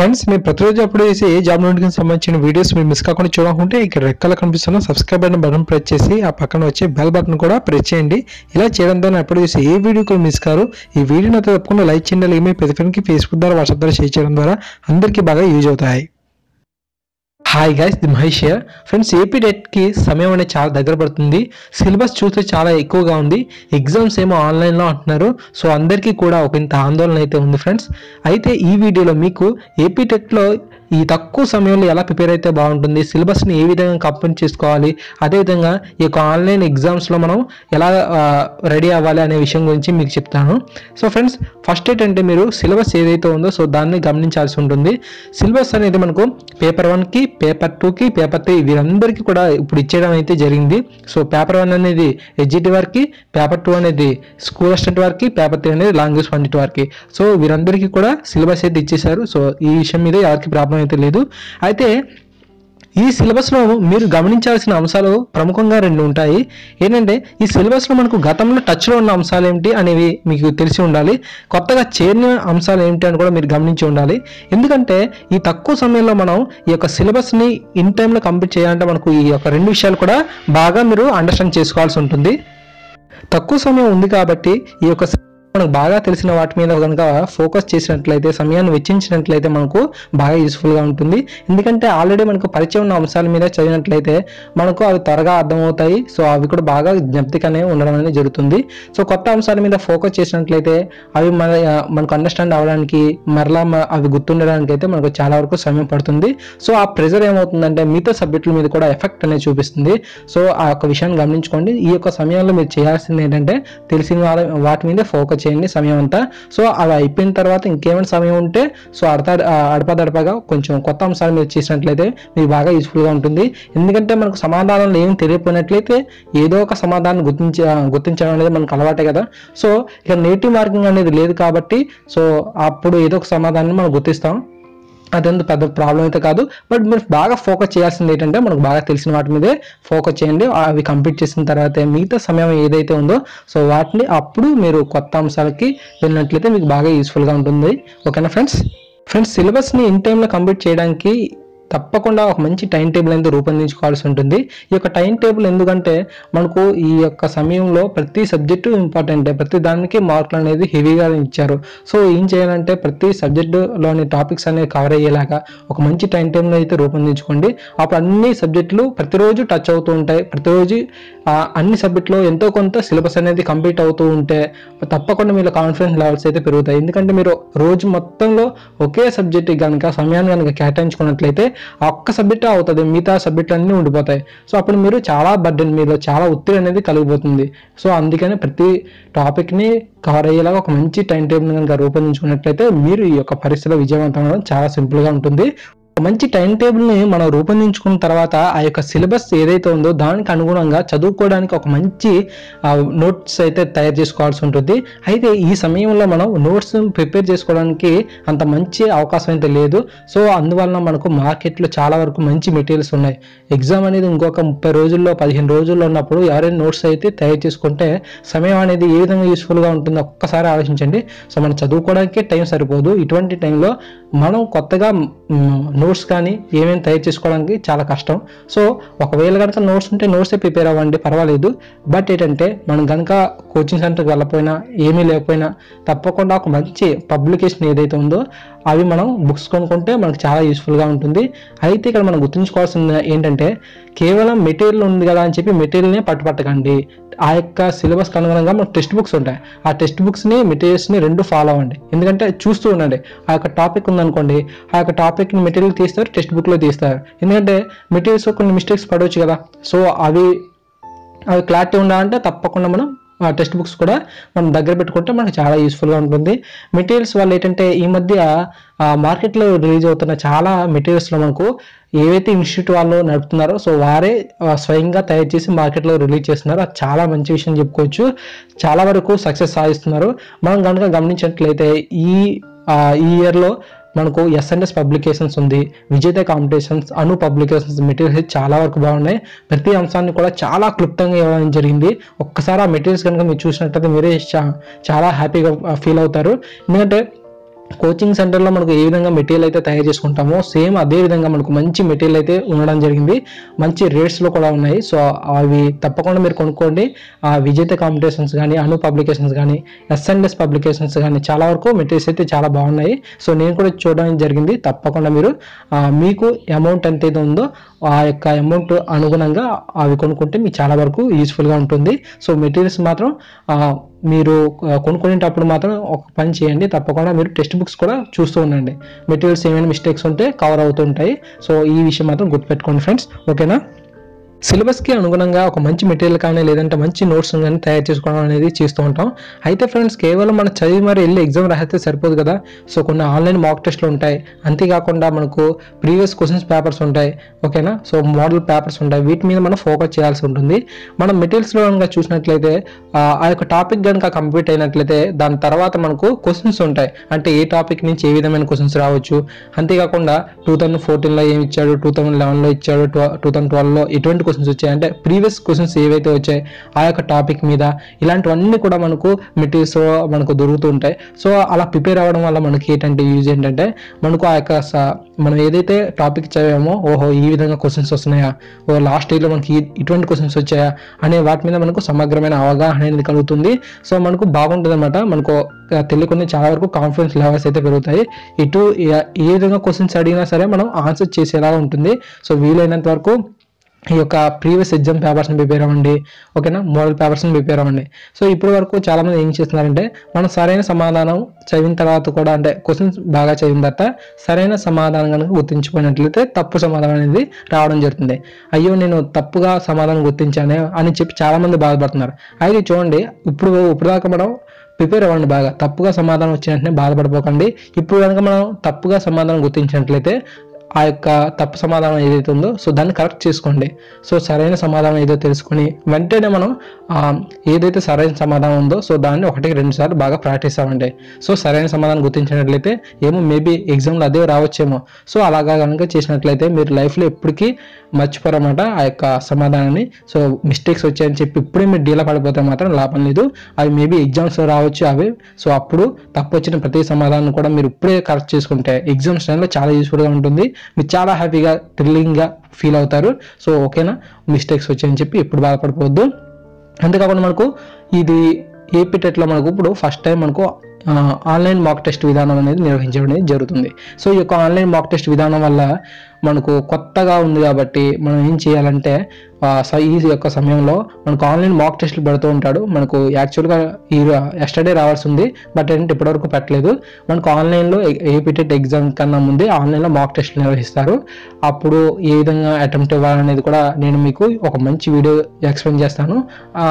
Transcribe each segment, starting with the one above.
Friends మీరు ప్రతిరోజు అప్పుడు చేసి ఏ జాబ్ నోటికి సంబంధించిన వీడియోస్ మీరు మిస్ కాకుండా చూడకుంటే ఇక్కడ రెక్కల కనిపిస్తున్న సబ్స్క్రైబ్ బటన్ బటన్ ప్రెస్ చేసి ఆ పక్కన వచ్చే బెల్ బటన్ కూడా ప్రెస్ చేయండి. ఇలా చేయడం ద్వారా ఎప్పుడు చేసి ఏ వీడియో కూడా మిస్ కారు. ఈ వీడియోని అయితే తప్పకుండా లైక్ చేయండి. అలాగే మీ ప్రతి ఫ్రెండ్కి ఫేస్బుక్ ద్వారా వాట్సాప్ ద్వారా షేర్ చేయడం ద్వారా అందరికీ బాగా యూజ్ అవుతాయి. Hi guys the Mahesh friends AP డెట్కి సమయం అనేది చాలా దగ్గర పడుతుంది. సిలబస్ చూస్తే చాలా ఎక్కువగా ఉంది. ఎగ్జామ్స్ ఏమో ఆన్లైన్లో అంటున్నారు. సో అందరికీ కూడా ఒక ఇంత ఆందోళన అయితే ఉంది ఫ్రెండ్స్ అయితే ఈ వీడియోలో మీకు ఏపీ టెట్లో ఈ తక్కువ సమయంలో ఎలా ప్రిపేర్ అయితే బాగుంటుంది సిలబస్ని ఏ విధంగా కంపెనీ చేసుకోవాలి అదేవిధంగా ఈ యొక్క ఆన్లైన్ ఎగ్జామ్స్లో మనం ఎలా రెడీ అవ్వాలి అనే విషయం గురించి మీకు చెప్తాను. సో ఫ్రెండ్స్ ఫస్ట్ ఏంటంటే మీరు సిలబస్ ఏదైతే ఉందో సో దాన్ని గమనించాల్సి ఉంటుంది. సిలబస్ అనేది మనకు పేపర్ వన్కి పేపర్ టూకి పేపర్ త్రీ వీరందరికీ కూడా ఇప్పుడు ఇచ్చేయడం అయితే జరిగింది. సో పేపర్ వన్ అనేది ఎడ్జిటి వారికి పేపర్ టూ అనేది స్కూల్ అసిస్టెంట్ వారికి పేపర్ త్రీ అనేది లాంగ్వేజ్ పండిట్ వారికి. సో వీరందరికీ కూడా సిలబస్ అయితే ఇచ్చేశారు. సో ఈ విషయం మీద ఎవరికి ప్రాబ్లం అయితే లేదు. అయితే ఈ సిలబస్లో మీరు గమనించాల్సిన అంశాలు ప్రముఖంగా రెండు ఉంటాయి. ఏంటంటే ఈ సిలబస్లో మనకు గతంలో టచ్లో ఉన్న అంశాలు ఏమిటి అనేవి మీకు తెలిసి ఉండాలి. కొత్తగా చేరిన అంశాలు ఏమిటి అని కూడా మీరు గమనించి ఉండాలి. ఎందుకంటే ఈ తక్కువ సమయంలో మనం ఈ యొక్క సిలబస్ని ఇన్ టైంలో కంప్లీట్ చేయాలంటే మనకు ఈ యొక్క రెండు విషయాలు కూడా బాగా మీరు అండర్స్టాండ్ చేసుకోవాల్సి ఉంటుంది. తక్కువ సమయం ఉంది కాబట్టి ఈ యొక్క మనకు బాగా తెలిసిన వాటి మీద కనుక ఫోకస్ చేసినట్లయితే సమయాన్ని వెచ్చించినట్లయితే మనకు బాగా యూస్ఫుల్గా ఉంటుంది. ఎందుకంటే ఆల్రెడీ మనకు పరిచయం ఉన్న అంశాల మీద చదివినట్లయితే మనకు అవి త్వరగా అర్థమవుతాయి. సో అవి కూడా బాగా జ్ఞప్తికనే ఉండడం అనేది జరుగుతుంది. సో కొత్త అంశాల మీద ఫోకస్ చేసినట్లయితే అవి మన మనకు అండర్స్టాండ్ అవ్వడానికి మరలా అవి గుర్తుండడానికి అయితే మనకు చాలా వరకు సమయం పడుతుంది. సో ఆ ప్రెజర్ ఏమవుతుందంటే మిగతా సబ్జెక్టుల మీద కూడా ఎఫెక్ట్ అనేది చూపిస్తుంది. సో ఆ యొక్క విషయాన్ని గమనించుకోండి. ఈ యొక్క సమయంలో మీరు చేయాల్సింది ఏంటంటే తెలిసిన వాటి మీద ఫోకస్ చేయండి సమయం అంతా. సో అవి అయిపోయిన తర్వాత ఇంకేమైనా సమయం ఉంటే సో అడతా అడపదడపగా కొంచెం కొత్త అంశాలు మీరు చేసినట్లయితే మీకు బాగా యూస్ఫుల్గా ఉంటుంది. ఎందుకంటే మనకు సమాధానాలు ఏం తెలియపోయినట్లయితే ఏదో ఒక సమాధానం గుర్తించ గుర్తించడం అనేది మనకు అలవాటే కదా. సో ఇక నేటివ్ మార్కింగ్ అనేది లేదు కాబట్టి సో అప్పుడు ఏదో ఒక సమాధానాన్ని మనం గుర్తిస్తాం. అదంత పెద్ద ప్రాబ్లం అయితే కాదు. బట్ మీరు బాగా ఫోకస్ చేయాల్సింది ఏంటంటే మనకు బాగా తెలిసిన వాటి మీదే ఫోకస్ చేయండి. అవి కంప్లీట్ చేసిన తర్వాత మిగతా సమయం ఏదైతే ఉందో సో వాటిని అప్పుడు మీరు కొత్త అంశాలకి వెళ్ళినట్లయితే మీకు బాగా యూస్ఫుల్గా ఉంటుంది. ఓకేనా ఫ్రెండ్స్ ఫ్రెండ్స్ సిలబస్ని ఇన్ టైంలో కంప్లీట్ చేయడానికి తప్పకుండా ఒక మంచి టైం టేబుల్ అనేది రూపొందించుకోవాల్సి ఉంటుంది. ఈ యొక్క టైం టేబుల్ ఎందుకంటే మనకు ఈ యొక్క సమయంలో ప్రతి సబ్జెక్టు ఇంపార్టెంట్ ప్రతి దానికి మార్కులు అనేది హెవీగా ఇచ్చారు. సో ఏం చేయాలంటే ప్రతి సబ్జెక్టులోని టాపిక్స్ అనేవి కవర్ అయ్యేలాగా ఒక మంచి టైం టేబుల్ అయితే రూపొందించుకోండి. అప్పుడు అన్ని సబ్జెక్టులు ప్రతిరోజు టచ్ అవుతూ ఉంటాయి. ప్రతిరోజు అన్ని సబ్జెక్టులో ఎంతో కొంత సిలబస్ అనేది కంప్లీట్ అవుతూ ఉంటే తప్పకుండా మీరు కాన్ఫిడెన్స్ లెవెల్స్ అయితే పెరుగుతాయి. ఎందుకంటే మీరు రోజు మొత్తంలో ఒకే సబ్జెక్ట్ కనుక సమయాన్ని కనుక కేటాయించుకున్నట్లయితే ఒక్క సబ్జెక్ట్ అవుతుంది మిగతా సబ్జెక్టులు అన్నీ ఉండిపోతాయి. సో అప్పుడు మీరు చాలా బర్డెన్ మీలో చాలా ఒత్తిడి అనేది కలిగిపోతుంది. సో అందుకని ప్రతి టాపిక్ని కవర్ అయ్యేలాగా ఒక మంచి టైం టేబుల్ కనుక రూపొందించుకున్నట్లయితే మీరు ఈ యొక్క పరిస్థితిలో విజయవంతం అవ్వడం చాలా సింపుల్గా ఉంటుంది. ఒక మంచి టైం టేబుల్ని మనం రూపొందించుకున్న తర్వాత ఆ యొక్క సిలబస్ ఏదైతే ఉందో దానికి అనుగుణంగా చదువుకోవడానికి ఒక మంచి నోట్స్ అయితే తయారు చేసుకోవాల్సి ఉంటుంది. అయితే ఈ సమయంలో మనం నోట్స్ ప్రిపేర్ చేసుకోవడానికి అంత మంచి అవకాశం అయితే లేదు. సో అందువలన మనకు మార్కెట్లో చాలా వరకు మంచి మెటీరియల్స్ ఉన్నాయి. ఎగ్జామ్ అనేది ఇంకొక ముప్పై రోజుల్లో పదిహేను రోజుల్లో ఉన్నప్పుడు ఎవరైనా నోట్స్ అయితే తయారు చేసుకుంటే సమయం అనేది ఏ విధంగా యూస్ఫుల్గా ఉంటుందో ఒక్కసారి ఆలోచించండి. సో మనం చదువుకోవడానికి టైం సరిపోదు. ఇటువంటి టైంలో మనం కొత్తగా నోట్స్ నోట్స్ కానీ ఏమేమి తయారు చేసుకోవడానికి చాలా కష్టం. సో ఒకవేళ కనుక నోట్స్ ఉంటే నోట్సే ప్రిపేర్ అవ్వండి పర్వాలేదు. బట్ ఏంటంటే మనం కనుక కోచింగ్ సెంటర్కి వెళ్ళకపోయినా ఏమీ లేకపోయినా తప్పకుండా ఒక మంచి పబ్లికేషన్ ఏదైతే ఉందో అవి మనం బుక్స్ కొనుక్కుంటే మనకు చాలా యూస్ఫుల్గా ఉంటుంది. అయితే ఇక్కడ మనం గుర్తుంచుకోవాల్సింది ఏంటంటే కేవలం మెటీరియల్ ఉంది కదా అని చెప్పి మెటీరియల్ని పట్టుపట్టకండి ఆ యొక్క సిలబస్కి అనుగుణంగా మనకు టెక్స్ట్ బుక్స్ ఉంటాయి. ఆ టెక్స్ట్ బుక్స్ని మెటీరియల్స్ని రెండు ఫాలో అవ్వండి. ఎందుకంటే చూస్తూ ఉండండి. ఆ యొక్క టాపిక్ ఉందనుకోండి ఆ యొక్క టాపిక్ని మెటీరియల్ తీస్తారు టెక్స్ట్ బుక్లో తీస్తారు. ఎందుకంటే మెటీరియల్స్ కొన్ని మిస్టేక్స్ పడవచ్చు కదా. సో అవి అవి క్లారిటీ ఉండాలంటే తప్పకుండా మనం ఆ టెక్స్ట్ బుక్స్ కూడా మనం దగ్గర పెట్టుకుంటే మనకు చాలా యూస్ఫుల్గా ఉంటుంది. మెటీరియల్స్ వాళ్ళు ఏంటంటే ఈ మధ్య మార్కెట్లో రిలీజ్ అవుతున్న చాలా మెటీరియల్స్లో మనకు ఏవైతే ఇన్స్టిట్యూట్ వాళ్ళు నడుపుతున్నారో సో వారే స్వయంగా తయారు చేసి మార్కెట్లో రిలీజ్ చేస్తున్నారు. అది చాలా మంచి విషయం చెప్పుకోవచ్చు. చాలా వరకు సక్సెస్ సాధిస్తున్నారు. మనం కనుక గమనించినట్లయితే ఈ ఈ ఇయర్లో మనకు ఎస్ఎన్ఎస్ పబ్లికేషన్స్ ఉంది విజేత కాంపిటీషన్స్ అను పబ్లికేషన్స్ మెటీరియల్స్ చాలా వరకు బాగున్నాయి. ప్రతి అంశాన్ని కూడా చాలా క్లుప్తంగా ఇవ్వడం జరిగింది. ఒక్కసారి ఆ మెటీరియల్స్ కనుక మీరు చూసినట్లయితే మీరే చా- చాలా హ్యాపీగా ఫీల్ అవుతారు. ఎందుకంటే కోచింగ్ సెంటర్లో మనకు ఏ విధంగా మెటీరియల్ అయితే తయారు చేసుకుంటామో సేమ్ అదే విధంగా మనకు మంచి మెటీరియల్ అయితే ఉండడం జరిగింది. మంచి రేట్స్లో కూడా ఉన్నాయి. సో అవి తప్పకుండా మీరు కొనుక్కోండి. ఆ విజేత కాంపిటీషన్స్ కానీ అను పబ్లికేషన్స్ కానీ ఎస్ఎన్ఎస్ పబ్లికేషన్స్ కానీ చాలా వరకు మెటీరియల్స్ అయితే చాలా బాగున్నాయి. సో నేను కూడా చూడడం జరిగింది. తప్పకుండా మీరు మీకు అమౌంట్ ఎంత అయితే ఉందో ఆ యొక్క అమౌంట్ అనుగుణంగా అవి కొనుక్కుంటే మీకు చాలా వరకు యూస్ఫుల్గా ఉంటుంది. సో మెటీరియల్స్ మాత్రం మీరు కొనుక్కునేటప్పుడు మాత్రం ఒక పని చేయండి. తప్పకుండా మీరు టెక్స్ట్ బుక్స్ కూడా చూస్తూ ఉండండి. మెటీరియల్స్ ఏమైనా మిస్టేక్స్ ఉంటే కవర్ అవుతుంటాయి సో ఈ విషయం మాత్రం గుర్తుపెట్టుకోండి ఫ్రెండ్స్. ఓకేనా? సిలబస్కి అనుగుణంగా ఒక మంచి మెటీరియల్ కానీ లేదంటే మంచి నోట్స్ కానీ తయారు చేసుకోవడం అనేది చేస్తూ ఉంటాం. అయితే ఫ్రెండ్స్ కేవలం మనం చదివి మరి వెళ్ళి ఎగ్జామ్ రాస్తే సరిపోదు కదా? సో కొన్ని ఆన్లైన్ మాక్ టెస్ట్లు ఉంటాయి. అంతేకాకుండా మనకు ప్రీవియస్ క్వశ్చన్స్ పేపర్స్ ఉంటాయి. ఓకేనా? సో మోడల్ పేపర్స్ ఉంటాయి. వీటి మీద మనం ఫోకస్ చేయాల్సి ఉంటుంది. మనం మెటీరియల్స్లో కనుక చూసినట్లయితే ఆ ఆ యొక్క టాపిక్ కనుక కంప్లీట్ అయినట్లయితే దాని తర్వాత మనకు క్వశ్చన్స్ ఉంటాయి. అంటే ఏ టాపిక్ నుంచి ఏ విధమైన క్వశ్చన్స్ రావచ్చు? అంతేకాకుండా టూ థౌజండ్ ఫోర్టీన్లో ఏమి ఇచ్చాడు? టూ థౌజండ్ లెవెన్లో ఇచ్చాడు? టూ థౌజండ్ ట్వెల్వ్లో ఎటువంటి క్వశ్చన్స్ వచ్చాయి. అంటే ప్రీవియస్ క్వశ్చన్స్ ఏవైతే వచ్చాయి ఆ యొక్క టాపిక్ మీద ఇలాంటివన్నీ కూడా మనకు మెటీరియల్స్ మనకు దొరుకుతూ ఉంటాయి. సో అలా ప్రిపేర్ అవ్వడం వల్ల మనకి ఏంటంటే యూజ్ ఏంటంటే మనకు ఆ యొక్క స- మనం ఏదైతే టాపిక్ చదివామో ఓహో ఈ విధంగా క్వశ్చన్స్ వస్తున్నాయా? ఓ లాస్ట్ ఇయర్లో మనకి ఇటువంటి క్వశ్చన్స్ వచ్చాయా? అనే వాటి మీద మనకు సమగ్రమైన అవగాహన అనేది కలుగుతుంది. సో మనకు బాగుంటుంది అనమాట మనకు తెలియకుండా చాలా వరకు కాన్ఫిడెన్స్ లెవెల్స్ అయితే పెరుగుతాయి. ఇటు ఏ- ఏ విధంగా క్వశ్చన్స్ అడిగినా సరే మనం ఆన్సర్ చేసేలాగా ఉంటుంది. సో వీలైనంత వరకు ఈ యొక్క ప్రీవియస్ ఎగ్జామ్ పేపర్స్ని ప్రిపేర్ అవ్వండి ఓకేనా? మోడల్ పేపర్స్ని ప్రిపేర్ అవ్వండి సో ఇప్పటి వరకు చాలామంది ఏం చేస్తున్నారంటే మనం సరైన సమాధానం చదివిన తర్వాత కూడా అంటే క్వశ్చన్స్ బాగా చదివిన తర్వాత సరైన సమాధానం కనుక గుర్తించుకున్నట్లయితే తప్పు సమాధానం అనేది రావడం జరుగుతుంది. అయ్యో నేను తప్పుగా సమాధానం గుర్తించానే అని చెప్పి చాలామంది బాధపడుతున్నారు. అయితే చూడండి ఇప్పుడు ఇప్పుడు దాకా మనం ప్రిపేర్ అవ్వండి బాగా. తప్పుగా సమాధానం వచ్చిన వెంటనే బాధపడిపోకండి. ఇప్పుడు కనుక మనం తప్పుగా సమాధానం గుర్తించినట్లయితే ఆ యొక్క తప్పు సమాధానం ఏదైతే ఉందో సో దాన్ని కరెక్ట్ చేసుకోండి. సో సరైన సమాధానం ఏదో తెలుసుకొని వెంటనే మనం ఏదైతే సరైన సమాధానం ఉందో సో దాన్ని ఒకటికి రెండు సార్లు బాగా ప్రాక్టీస్ అవ్వండి. సో సరైన సమాధానం గుర్తించినట్లయితే ఏమో మేబీ ఎగ్జామ్లో అదే రావచ్చేమో. సో అలాగా కనుక చేసినట్లయితే మీరు లైఫ్లో ఎప్పటికీ మర్చిపోరన్నమాట ఆ యొక్క సమాధానాన్ని. సో మిస్టేక్స్ వచ్చాయని చెప్పి ఇప్పుడే మీరు డీలా పడిపోతే మాత్రం లాభం లేదు. అవి మేబీ ఎగ్జామ్స్లో రావచ్చు అవి. సో అప్పుడు తప్పు వచ్చిన ప్రతి సమాధానం కూడా మీరు ఇప్పుడే కరెక్ట్ చేసుకుంటే ఎగ్జామ్స్ టైంలో చాలా యూస్ఫుల్గా ఉంటుంది. మీరు చాలా హ్యాపీగా థ్రిల్లింగ్గా ఫీల్ అవుతారు. సో ఓకేనా మిస్టేక్స్ వచ్చాయని చెప్పి ఇప్పుడు బాధపడిపోవద్దు. అంతేకాకుండా మనకు ఇది ఏపీ టెట్లో మనకు ఇప్పుడు ఫస్ట్ టైం మనకు ఆన్లైన్ మాక్ టెస్ట్ విధానం అనేది నిర్వహించడం అనేది జరుగుతుంది. సో ఈ యొక్క ఆన్లైన్ మాక్ టెస్ట్ విధానం వల్ల మనకు కొత్తగా ఉంది కాబట్టి మనం ఏం చేయాలంటే ఈ యొక్క సమయంలో మనకు ఆన్లైన్ మాక్ టెస్ట్లు పెడుతూ ఉంటాడు. మనకు యాక్చువల్గా ఈ ఎస్టర్డే రావాల్సి ఉంది. బట్ ఏంటంటే ఇప్పటివరకు పెట్టలేదు. మనకు ఆన్లైన్లో ఏపీటెట్ ఎగ్జామ్ కన్నా ముందే ఆన్లైన్లో మాక్ టెస్ట్లు నిర్వహిస్తారు. అప్పుడు ఏ విధంగా అటెంప్ట్ ఇవ్వాలనేది కూడా నేను మీకు ఒక మంచి వీడియో ఎక్స్ప్లెయిన్ చేస్తాను.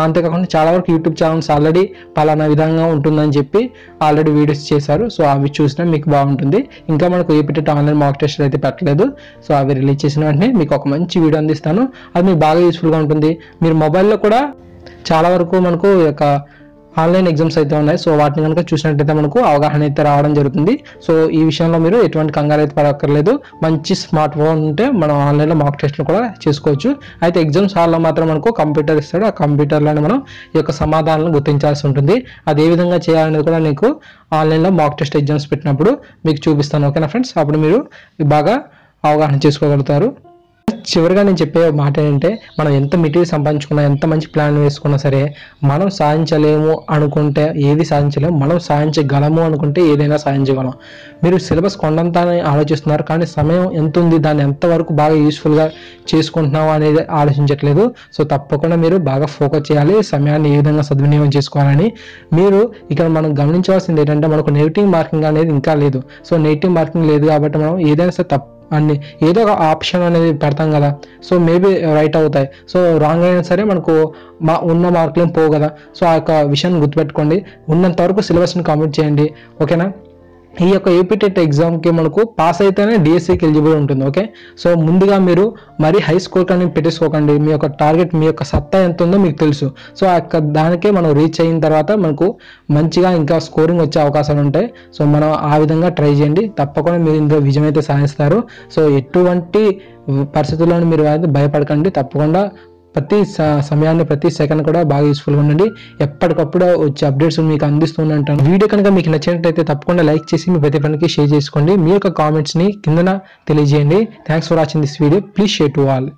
అంతేకాకుండా చాలా వరకు యూట్యూబ్ ఛానల్స్ ఆల్రెడీ పలానా విధంగా ఉంటుందని చెప్పి ఆల్రెడీ వీడియోస్ చేశారు. సో అవి చూసినా మీకు బాగుంటుంది. ఇంకా మనకు ఏపీటెట్ ఆన్లైన్ మాక్ టెస్ట్ అయితే పెట్టలేదు. సో అవి రిలీజ్ చేసిన వెంటనే మీకు ఒక మంచి వీడియో అందిస్తాను. అది మీకు బాగా యూస్ఫుల్గా ఉంటుంది. మీరు మొబైల్లో కూడా చాలా వరకు మనకు ఈ యొక్క ఆన్లైన్ ఎగ్జామ్స్ అయితే ఉన్నాయి. సో వాటిని కనుక చూసినట్టయితే మనకు అవగాహన అయితే రావడం జరుగుతుంది. సో ఈ విషయంలో మీరు ఎటువంటి కంగారు అయితే పడక్కర్లేదు. మంచి స్మార్ట్ ఫోన్ ఉంటే మనం ఆన్లైన్లో మాక్ టెస్ట్లు కూడా చేసుకోవచ్చు. అయితే ఎగ్జామ్స్ హాల్లో మాత్రం మనకు కంప్యూటర్ ఇస్తాడు. ఆ కంప్యూటర్లోనే మనం ఈ యొక్క సమాధానాలను గుర్తించాల్సి ఉంటుంది. అది ఏ విధంగా చేయాలనేది కూడా నీకు ఆన్లైన్లో మాక్ టెస్ట్ ఎగ్జామ్స్ పెట్టినప్పుడు మీకు చూపిస్తాను. ఓకేనా ఫ్రెండ్స్? అప్పుడు మీరు బాగా అవగాహన చేసుకోగలుగుతారు. చివరిగా నేను చెప్పే మాట ఏంటంటే మనం ఎంత మెటీరియల్ సంపాదించుకున్నా ఎంత మంచి ప్లాన్ వేసుకున్నా సరే మనం సాధించలేము అనుకుంటే ఏది సాధించలేము మనం సాధించగలము అనుకుంటే ఏదైనా సాధించగలం. మీరు సిలబస్ కొండంత అని ఆలోచిస్తున్నారు కానీ సమయం ఎంత ఉంది దాన్ని ఎంతవరకు బాగా యూస్ఫుల్గా చేసుకుంటున్నాము అనేది ఆలోచించట్లేదు. సో తప్పకుండా మీరు బాగా ఫోకస్ చేయాలి సమయాన్ని ఏ విధంగా సద్వినియోగం చేసుకోవాలని. మీరు ఇక్కడ మనం గమనించవలసింది ఏంటంటే మనకు నెగిటివ్ మార్కింగ్ అనేది ఇంకా లేదు. సో నెగిటివ్ మార్కింగ్ లేదు కాబట్టి మనం ఏదైనా సరే తప్పు అన్ని. ఏదో ఒక ఆప్షన్ అనేది పెడతాం కదా. సో మేబీ రైట్ అవుతాయి. సో రాంగ్ అయినా సరే మనకు మా ఉన్న మార్కులు ఏం పోవు కదా. సో ఆ యొక్క విషయాన్ని గుర్తుపెట్టుకోండి. ఉన్నంత వరకు సిలబస్ని కంప్లీట్ చేయండి. ఓకేనా? ఈ యొక్క ఏపీటెట్ ఎగ్జామ్కి మనకు పాస్ అయితేనే డిఎస్సికి ఎలిజిబుల్ ఉంటుంది ఓకే సో ముందుగా మీరు మరీ హై స్కోర్ కానీ పెట్టేసుకోకండి. మీ యొక్క టార్గెట్ మీ యొక్క సత్తా ఎంత ఉందో మీకు తెలుసు. సో ఆ యొక్క దానికే మనం రీచ్ అయిన తర్వాత మనకు మంచిగా ఇంకా స్కోరింగ్ వచ్చే అవకాశాలు ఉంటాయి. సో మనం ఆ విధంగా ట్రై చేయండి. తప్పకుండా మీరు ఇందులో విజయం అయితే సాధిస్తారు. సో ఎటువంటి పరిస్థితుల్లో మీరు అయితే భయపడకండి. తప్పకుండా ప్రతి స- సమయాన్ని ప్రతి సెకండ్ కూడా బాగా యూస్ఫుల్గా ఉండండి. ఎప్పటికప్పుడు వచ్చే అప్డేట్స్ మీకు అందిస్తూ ఉంటాను. వీడియో కనుక మీకు నచ్చినట్లయితే తప్పకుండా లైక్ చేసి మీ ప్రతి ఫ్రెండ్కి షేర్ చేసుకోండి. మీ యొక్క కామెంట్స్ని కిందన తెలియజేయండి. Thanks for watching this video please share to all